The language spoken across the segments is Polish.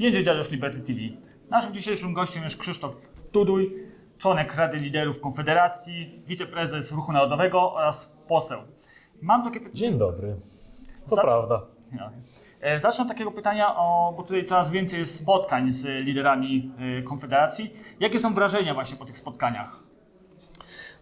Jedzie Dziadosz Liberty TV. Naszym dzisiejszym gościem jest Krzysztof Tuduj, członek Rady Liderów Konfederacji, wiceprezes Ruchu Narodowego oraz poseł. Mam takie pytanie. Dzień dobry. To Za- prawda. E, Zacznę od takiego pytania, o, bo tutaj coraz więcej jest spotkań z liderami e, Konfederacji. Jakie są wrażenia właśnie po tych spotkaniach?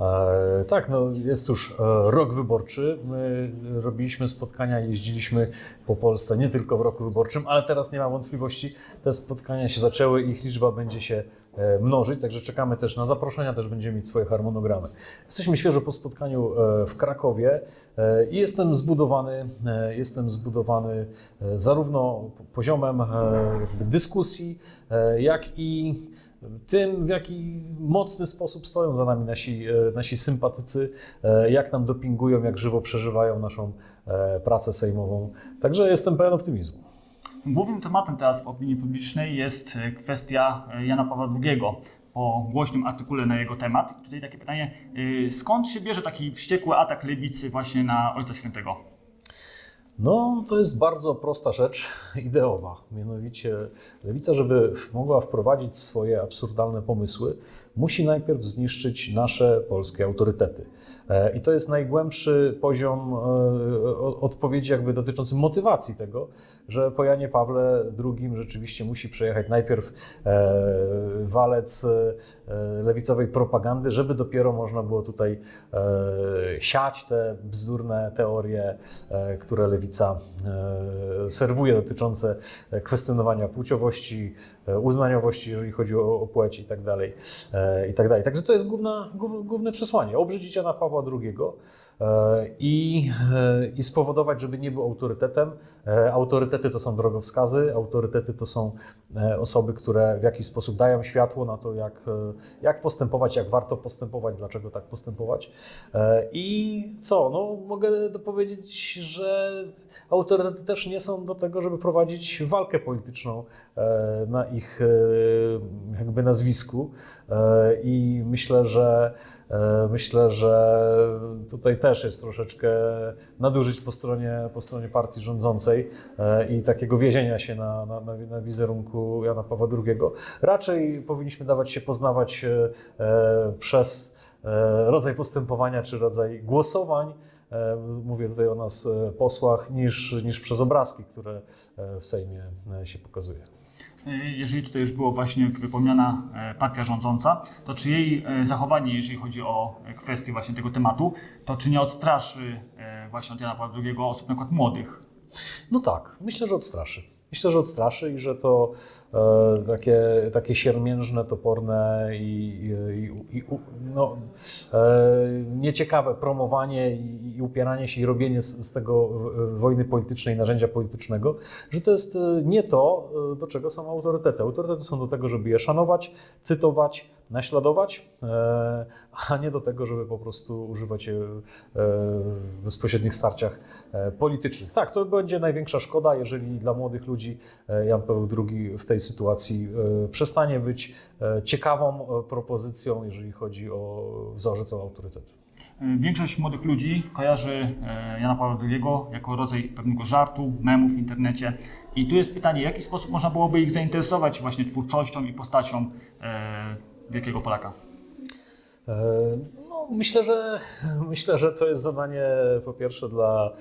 E, tak, no jest już e, rok wyborczy. My robiliśmy spotkania, jeździliśmy po Polsce nie tylko w roku wyborczym, ale teraz nie ma wątpliwości, te spotkania się zaczęły i ich liczba będzie się e, mnożyć, także czekamy też na zaproszenia, też będziemy mieć swoje harmonogramy. Jesteśmy świeżo po spotkaniu w Krakowie i jestem zbudowany, jestem zbudowany zarówno poziomem dyskusji, jak i tym, w jaki mocny sposób stoją za nami nasi, e, nasi sympatycy, e, jak nam dopingują, jak żywo przeżywają naszą e, pracę sejmową. Także jestem pełen optymizmu. Głównym tematem teraz w opinii publicznej jest kwestia Jana Pawła II po głośnym artykule na jego temat. Tutaj takie pytanie, skąd się bierze taki wściekły atak lewicy właśnie na Ojca Świętego? No, to jest bardzo prosta rzecz ideowa. Mianowicie, lewica, żeby mogła wprowadzić swoje absurdalne pomysły, musi najpierw zniszczyć nasze polskie autorytety. E, I to jest najgłębszy poziom e, odpowiedzi, jakby dotyczący motywacji tego, że po Janie Pawle II rzeczywiście musi przejechać najpierw e, walec lewicowej propagandy, żeby dopiero można było tutaj siać te bzdurne teorie, które lewica serwuje, dotyczące kwestionowania płciowości, uznaniowości, jeżeli chodzi o, płeć i tak dalej. I tak dalej. Także to jest główna, głów- główne przesłanie. Obrzydzić Jana Pawła II e, i, e, i spowodować, żeby nie był autorytetem. E, Autorytety to są drogowskazy, autorytety to są e, osoby, które w jakiś sposób dają światło na to, jak, e, jak postępować, jak warto postępować, dlaczego tak postępować. E, I co? No, mogę dopowiedzieć, że autorytety też nie są do tego, żeby prowadzić walkę polityczną e, na ich e, jakby nazwisku. E, I myślę, że e, myślę, że tutaj też jest troszeczkę nadużyć po stronie, po stronie partii rządzącej e, i takiego wiezienia się na, na, na, wizerunku Jana Pawła II. Raczej powinniśmy dawać się poznawać e, e, przez rodzaj postępowania czy rodzaj głosowań. Mówię tutaj o nas posłach, niż, niż przez obrazki, które w Sejmie się pokazuje. E, Jeżeli tutaj już było właśnie wypomniana e, partia rządząca, to czy jej e, zachowanie, jeżeli chodzi o kwestię właśnie tego tematu, to czy nie odstraszy właśnie od Jana Pawła II osób na przykład młodych? No tak, myślę, że odstraszy. Myślę, że odstraszy i że to e, takie, takie siermiężne, toporne i, i, i no, e, nieciekawe promowanie i, i upieranie się i robienie z, z tego wojny politycznej, narzędzia politycznego, że to jest e, nie to, e, do czego są autorytety. Autorytety są do tego, żeby je szanować, cytować, naśladować, e, a nie do tego, żeby po prostu używać je e, w bezpośrednich starciach e, politycznych. Tak, to będzie największa szkoda, jeżeli dla młodych ludzi Jan Paweł II w tej sytuacji przestanie być ciekawą propozycją, jeżeli chodzi o wzorzec o autorytet. Większość młodych ludzi kojarzy Jana Pawła II jako rodzaj pewnego żartu, memów w internecie. I tu jest pytanie, w jaki sposób można byłoby ich zainteresować właśnie twórczością i postacią wielkiego Polaka? E, No, myślę, że, myślę, że to jest zadanie po pierwsze dla,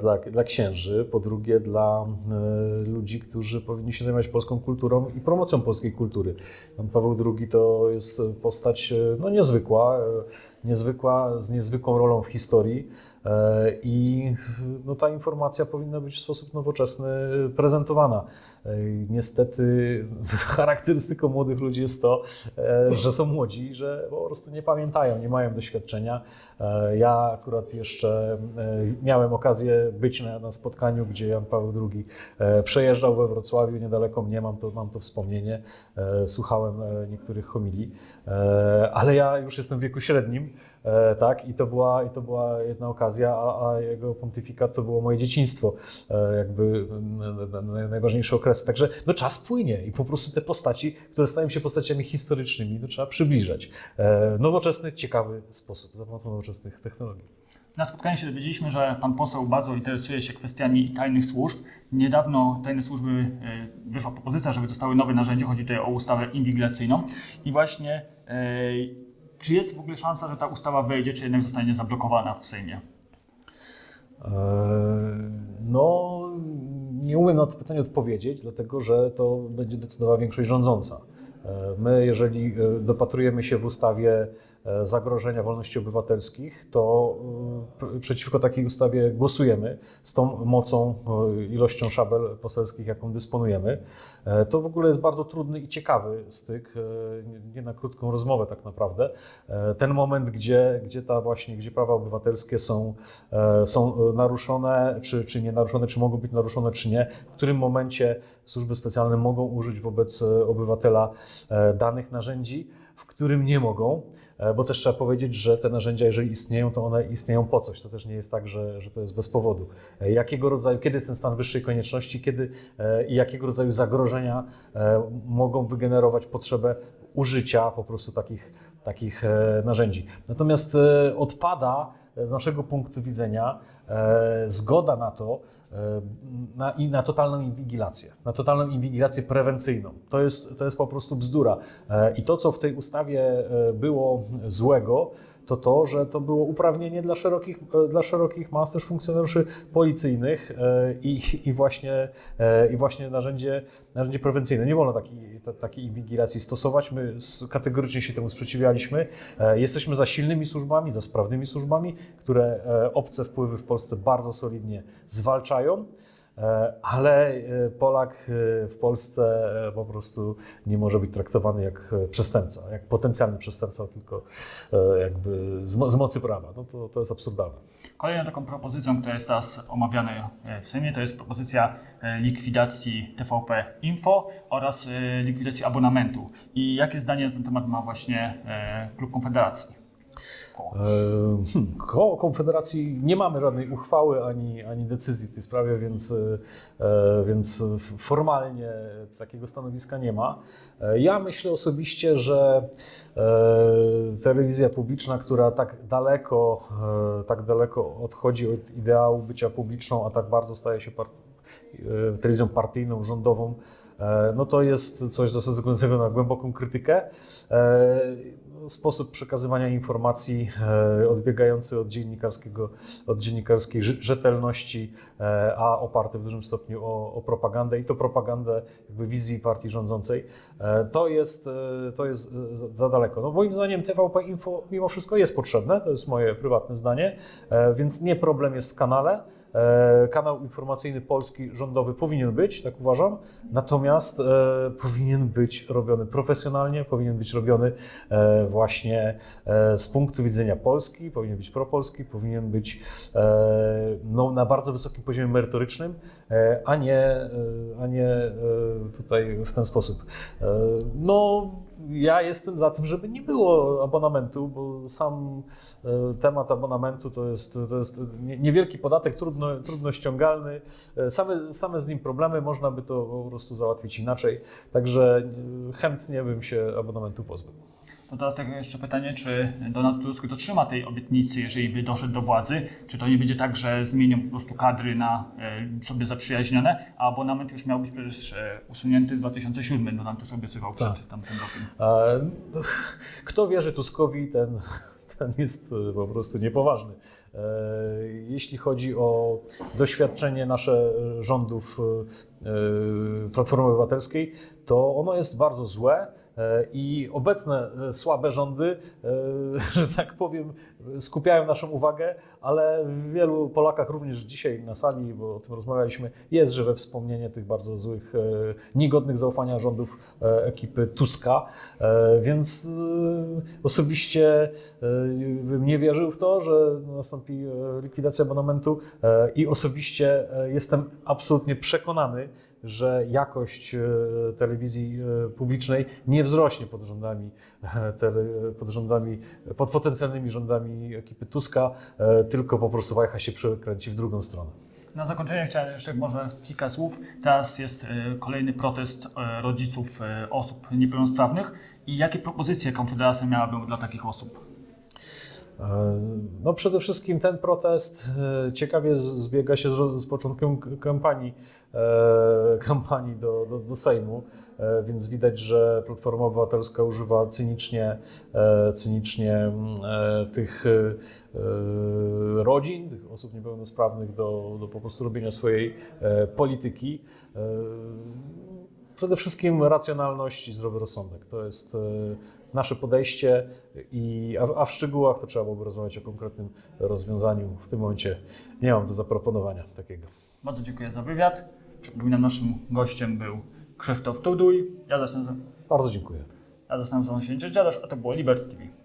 dla, dla księży, po drugie dla e, ludzi, którzy powinni się zajmować polską kulturą i promocją polskiej kultury. Jan Paweł II to jest postać e, no, niezwykła, niezwykła, z niezwykłą rolą w historii i no, ta informacja powinna być w sposób nowoczesny prezentowana. E, Niestety charakterystyką młodych ludzi jest to, e, że są młodzi, że po prostu nie pamiętają, nie mają doświadczenia. E, Ja akurat jeszcze e, miałem okazję być na, na spotkaniu, gdzie Jan Paweł II e, przejeżdżał we Wrocławiu, niedaleko mnie, mam to, mam to wspomnienie, E, słuchałem e, niektórych homilii, E, ale ja już jestem w wieku średnim, e, tak, i to była, i to była jedna okazja, a, a jego pontyfikat to było moje dzieciństwo, e, jakby n- n- n- najważniejsze okresy. Także no, czas płynie i po prostu te postaci, które stają się postaciami historycznymi, no, trzeba przybliżać. E, nowoczesny, ciekawy sposób, za pomocą nowoczesnych technologii. Na spotkaniu się dowiedzieliśmy, że pan poseł bardzo interesuje się kwestiami tajnych służb. Niedawno tajne służby e, wyszła propozycja, żeby dostały nowe narzędzie. Chodzi tutaj o ustawę inwigilacyjną. I właśnie czy jest w ogóle szansa, że ta ustawa wejdzie, czy jednak zostanie zablokowana w Sejmie? Eee, No, nie umiem na to pytanie odpowiedzieć, dlatego że to będzie decydowała większość rządząca. Eee, My, jeżeli e, dopatrujemy się w ustawie zagrożenia wolności obywatelskich, to e, pr- przeciwko takiej ustawie głosujemy z tą mocą, e, ilością szabel poselskich, jaką dysponujemy. E, To w ogóle jest bardzo trudny i ciekawy styk, e, nie- na krótką rozmowę tak naprawdę. E, Ten moment, gdzie, gdzie ta właśnie, gdzie prawa obywatelskie są, e, są e, naruszone, czy, czy nie naruszone, czy mogą być naruszone, czy nie, w którym momencie służby specjalne mogą użyć wobec e, obywatela e, danych narzędzi, w którym nie mogą. E, Bo też trzeba powiedzieć, że te narzędzia, jeżeli istnieją, to one istnieją po coś. To też nie jest tak, że, że to jest bez powodu. E, Jakiego rodzaju, kiedy jest ten stan wyższej konieczności, kiedy e, i jakiego rodzaju zagrożenia mogą wygenerować potrzebę użycia po prostu takich, takich narzędzi. Natomiast odpada z naszego punktu widzenia zgoda na to e, na, i na totalną inwigilację, na totalną inwigilację prewencyjną. To jest, to jest po prostu bzdura. E, I to, co w tej ustawie e, było złego, to to, że to było uprawnienie dla szerokich, e, dla szerokich mas też funkcjonariuszy policyjnych e, i, i, właśnie, e, i właśnie narzędzie, narzędzie prewencyjne. Nie wolno takiej, ta- takiej inwigilacji stosować. My kategorycznie się temu sprzeciwialiśmy. E, Jesteśmy za silnymi służbami, za sprawnymi służbami, które e, obce wpływy w Polsce bardzo solidnie zwalczają. E, Ale e, Polak e, w Polsce po prostu nie może być traktowany jak przestępca, jak potencjalny przestępca, tylko jakby z, mo- z mocy prawa. No to, to jest absurdalne. Kolejną taką propozycją, która jest teraz omawiana w Sejmie, to jest propozycja likwidacji TVP Info oraz likwidacji abonamentu. I jakie zdanie na ten temat ma właśnie Klub Konfederacji? E, hmm, Koło Konfederacji nie mamy żadnej uchwały ani, ani decyzji w tej sprawie, więc, e, więc formalnie takiego stanowiska nie ma. E, Ja myślę osobiście, że telewizja publiczna, która tak daleko, tak daleko odchodzi od ideału bycia publiczną, a tak bardzo staje się par- e, telewizją partyjną, rządową, no to jest coś zasługującego na głęboką krytykę. Sposób przekazywania informacji e, odbiegający od dziennikarskiego, od dziennikarskiej rze- rzetelności, e, a oparty w dużym stopniu o, o propagandę i to propagandę jakby wizji partii rządzącej, e, to jest, to jest za- daleko. No moim zdaniem TVP Info mimo wszystko jest potrzebne, to jest moje prywatne zdanie, więc nie problem jest w kanale. E, Kanał informacyjny polski rządowy powinien być, tak uważam, natomiast e, powinien być robiony profesjonalnie, powinien być robiony e, właśnie z punktu widzenia Polski, powinien być propolski, powinien być no, na bardzo wysokim poziomie merytorycznym, a nie, a nie tutaj w ten sposób. No, ja jestem za tym, żeby nie było abonamentu, bo sam e, temat abonamentu to jest, to jest nie- niewielki podatek, trudno, trudno ściągalny. E, Same, same z nim problemy, można by to po prostu załatwić inaczej. Także e, chętnie bym się abonamentu pozbył. To teraz tak jeszcze pytanie, czy Donald Tusk dotrzyma tej obietnicy, jeżeli by doszedł do władzy? Czy to nie będzie tak, że zmienią po prostu kadry na e, sobie zaprzyjaźnione, a abonament już miał być przecież e, usunięty w 2007, Donald Tusk obiecywał przed Tak. tamtym rokiem. No, Kto wierzy Tuskowi, ten, ten jest e, po prostu niepoważny. Jeśli chodzi o doświadczenie nasze rządów Platformy Obywatelskiej, to ono jest bardzo złe. e, I obecne e, słabe rządy, e, że tak powiem, skupiają naszą uwagę, ale w wielu Polakach, również dzisiaj na sali, bo o tym rozmawialiśmy, jest żywe wspomnienie tych bardzo złych, niegodnych zaufania rządów ekipy Tuska. Więc osobiście bym nie wierzył w to, że nastąpi likwidacja abonamentu i osobiście jestem absolutnie przekonany, że jakość e, telewizji e, publicznej nie wzrośnie pod rządami, e, tele, pod rządami, pod potencjalnymi rządami ekipy Tuska, tylko po prostu wajcha się przekręci w drugą stronę. Na zakończenie chciałem jeszcze może kilka słów. Teraz jest kolejny protest rodziców osób niepełnosprawnych i jakie propozycje Konfederacja miałaby dla takich osób? E, No przede wszystkim ten protest e, ciekawie zbiega się z, z początkiem kampanii, e, kampanii do, do, do Sejmu, więc widać, że Platforma Obywatelska używa cynicznie, cynicznie mm, tych rodzin, tych osób niepełnosprawnych do, do po prostu robienia swojej polityki. Przede wszystkim racjonalność i zdrowy rozsądek. To jest e, nasze podejście, i, a, w szczegółach to trzeba byłoby rozmawiać o konkretnym rozwiązaniu. W tym momencie nie mam do zaproponowania takiego. Bardzo dziękuję za wywiad. Przypominam, naszym gościem był Krzysztof Tuduj. Ja zaś nazywam, Bardzo dziękuję. ja nazywam się Dziadosz, a to było Liberty TV.